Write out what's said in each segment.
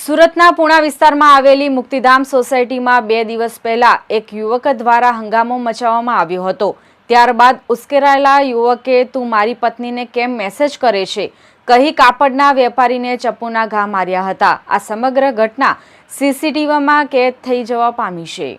સુરતના પુણા વિસ્તારમાં આવેલી મુક્તિધામ સોસાયટીમાં બે દિવસ પહેલા એક યુવક દ્વારા હંગામો મચાવવામાં આવ્યો હતો. ત્યારબાદ ઉશ્કેરાયેલા યુવકે તું મારી પત્નીને કેમ મેસેજ કરે છે? કહી કાપડના વેપારીને ચપ્પુના ઘા માર્યા હતા. આ સમગ્ર ઘટના સીસીટીવીમાં કેદ થઈ જવા પામી છે.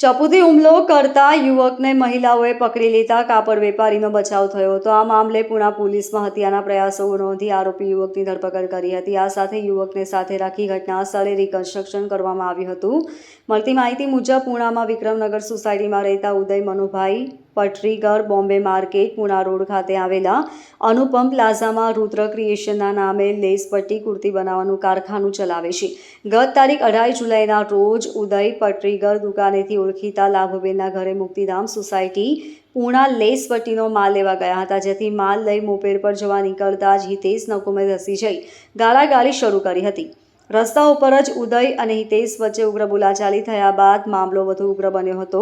ચપુથી હુમલો કરતા યુવકને મહિલાઓએ પકડી લેતા કાપડ વેપારીનો બચાવ થયો હતો. આ મામલે પુણા પોલીસમાં હત્યાના પ્રયાસો નોંધી આરોપી યુવકની ધરપકડ કરી હતી. આ સાથે યુવકને સાથે રાખી ઘટના સ્થળે રિકન્સ્ટ્રક્શન કરવામાં આવ્યું હતું. મળતી માહિતી મુજબ પુણામાં વિક્રમનગર સોસાયટીમાં રહેતા ઉદય મનુભાઈ પટરીગર બોમ્બે માર્કેટ, પુણા રોડ ખાતે આવેલા અનુપમ પ્લાઝામાં રુદ્ર ક્રિએશનના નામે લેસ પટ્ટી કુર્તી બનાવવાનું કારખાનું ચલાવે છે. ગત તારીખ અઢાર જુલાઈના રોજ ઉદય પટરીગર દુકાનેથી ઓળખીતા લાભબેનના ઘરે મુક્તિધામ સોસાયટી પૂણા લેસ પટ્ટીનો માલ લેવા ગયા હતા, જેથી માલ લઈ મોપેર પર જવા નીકળતા જ હિતેશ નકુમે ધસી જઈ ગાળાગાળી શરૂ કરી હતી. રસ્તા ઉપર જ ઉદય અને હિતેશ વચ્ચે ઉગ્ર બોલાચાલી થયા બાદ મામલો વધુ ઉગ્ર બન્યો હતો.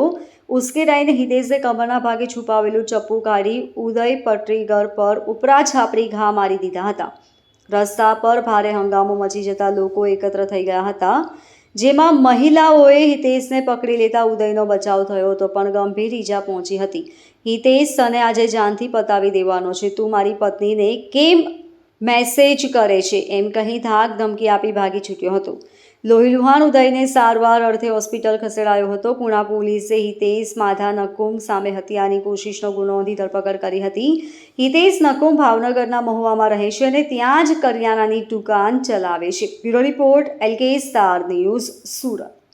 ઉશ્કેરાઈને હિતેશે કમરના ભાગે છુપાવેલું ચપ્પુ કાઢી ઉદય પટ્રીગર પર ઉપરા છાપરી ઘા મારી દીધા હતા. રસ્તા પર ભારે હંગામો મચી જતા લોકો એકત્ર થઈ ગયા હતા. જેમાં મહિલાઓએ હિતેશને પકડી લેતા ઉદયનો બચાવ થયો હતો, પણ ગંભીર ઈજા પહોંચી હતી. હિતેશ તને આજે જાનથી પતાવી દેવાનો છે. તું મારી પત્નીને કેમ મેસેજ કરે છે. એમ કહી ધાક ધમકી આપી ભાગી છૂટ્યો હતો. લોહીલુહાણ ઉદયને સારવાર અર્થે હોસ્પિટલ ખસેડાયો હતો. પુણા પોલીસે હિતેશ માધા નકુમ સામે હત્યાની કોશિશનો ગુનો નોંધી ધરપકડ કરી હતી. હિતેશ નકુમ ભાવનગરના મહુવામાં રહે છે અને ત્યાં જ કરિયાણાની દુકાન ચલાવે છે. Bureau report LK star news, Surat.